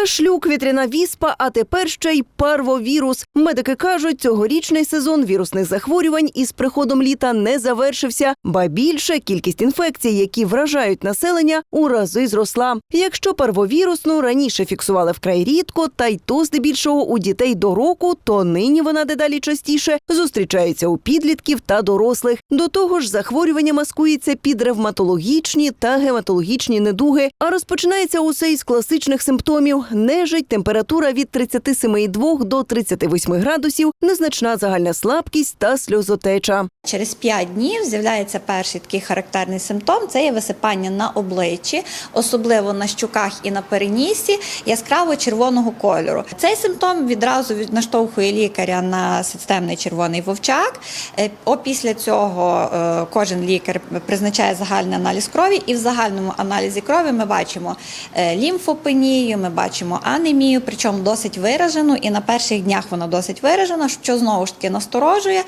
Кашлюк, вітряна віспа, а тепер ще й парвовірус. Медики кажуть, цьогорічний сезон вірусних захворювань із приходом літа не завершився, ба більше кількість інфекцій, які вражають населення, у рази зросла. Якщо парвовірусну раніше фіксували вкрай рідко, та й то здебільшого у дітей до року, то нині вона дедалі частіше зустрічається у підлітків та дорослих. До того ж, захворювання маскується під ревматологічні та гематологічні недуги, а розпочинається усе із класичних симптомів: нежить, температура від 37,2 до 38 градусів, незначна загальна слабкість та сльозотеча. Через 5 днів з'являється перший такий характерний симптом це є висипання на обличчі, особливо на щуках і на перенісі, яскраво червоного кольору. Цей симптом відразу від- наштовхує лікаря на системний червоний вовчак. Е, Опісля цього е, кожен лікар призначає загальний аналіз крові, і в загальному аналізі крові ми бачимо е, лімфопенію, ми бачимо анемію, причому досить виражену, і на перших днях вона досить виражена, що знову ж таки насторожує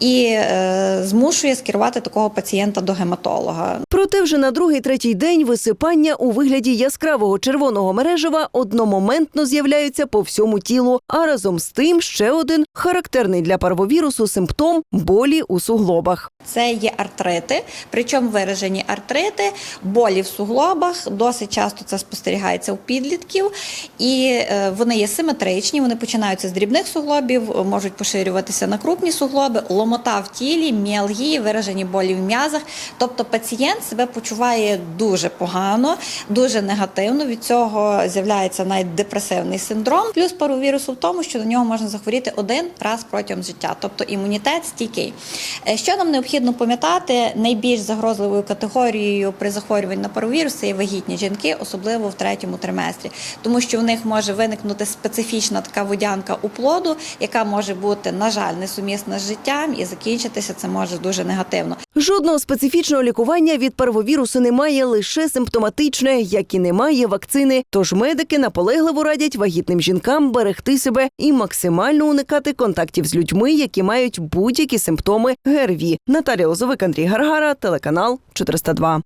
і е, змушує скерувати такого пацієнта до гематолога. Проте вже на другий третій день висипання у вигляді яскравого червоного мережева одномоментно з'являються по всьому тілу. А разом з тим ще один характерний для парвовірусу симптом болі у суглобах. Це є артрити, причому виражені артрити, болі в суглобах. Досить часто це спостерігається у підлітків, і е, вони є симетричні. Вони починаються з дрібних суглобів, можуть поширюватися на крупні суглоби, ломота в тілі, міалгії, виражені болі в м'язах. Тобто пацієнт себе почуває дуже погано, дуже негативно. Від цього з'являється навіть депресивний синдром. Плюс паровірусу в тому, що до нього можна захворіти один раз протягом життя, тобто імунітет стійкий. Е, Що нам необхідно пам'ятати, найбільш загрозливою категорією при захворюванні на паровірус є вагітні жінки, особливо в третьому триместрі, тому в них може виникнути специфічна така водянка у плоду, яка може бути, на жаль, несумісна з життям, і закінчитися це може дуже негативно. Жодного специфічного лікування від парвовірусу немає, лише симптоматичне, як і немає вакцини. Тож медики наполегливо радять вагітним жінкам берегти себе і максимально уникати контактів з людьми, які мають будь-які симптоми ГРВІ. Наталія Лозовик, Андрій Гаргара, телеканал 402.